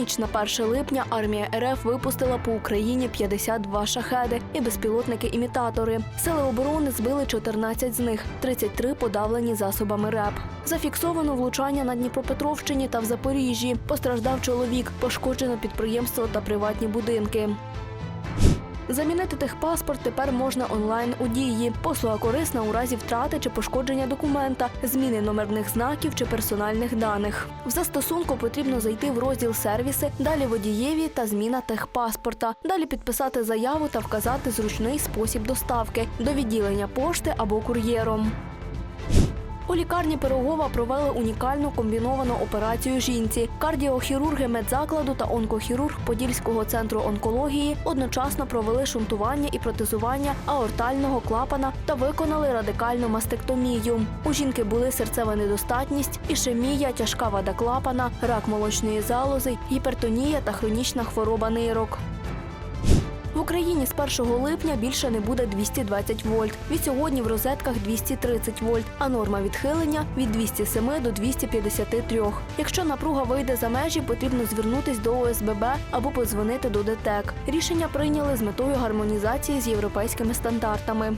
ніч на 1 липня армія РФ випустила по Україні 52 шахеди і безпілотники-імітатори. Сили оборони збили 14 з них, 33 подавлені засобами РЕП. Зафіксовано влучання на Дніпропетровщині та в Запоріжжі. Постраждав чоловік, пошкоджено підприємство та приватні будинки. Замінити техпаспорт тепер можна онлайн у дії. Послуга корисна у разі втрати чи пошкодження документа, зміни номерних знаків чи персональних даних. В застосунку потрібно зайти в розділ сервіси, далі водієві та зміна техпаспорта. Далі підписати заяву та вказати зручний спосіб доставки до відділення пошти або кур'єром. У лікарні Пирогова провели унікальну комбіновану операцію жінці. Кардіохірурги медзакладу та онкохірург Подільського центру онкології одночасно провели шунтування і протезування аортального клапана та виконали радикальну мастектомію. У жінки були серцева недостатність, ішемія, тяжка вада клапана, рак молочної залози, гіпертонія та хронічна хвороба нирок. В Україні з 1 липня більше не буде 220 вольт. Від сьогодні в розетках 230 вольт, а норма відхилення від 207 до 253. Якщо напруга вийде за межі, потрібно звернутись до ОСББ або подзвонити до ДТЕК. Рішення прийняли з метою гармонізації з європейськими стандартами.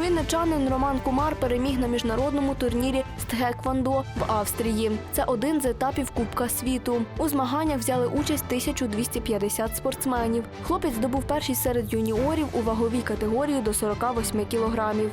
Вінничанин Роман Кумар переміг на міжнародному турнірі Стгеквандо в Австрії. Це один з етапів Кубка світу. У змаганнях взяли участь 1250 спортсменів. Хлопець здобув першість серед юніорів у ваговій категорії до 48 кілограмів.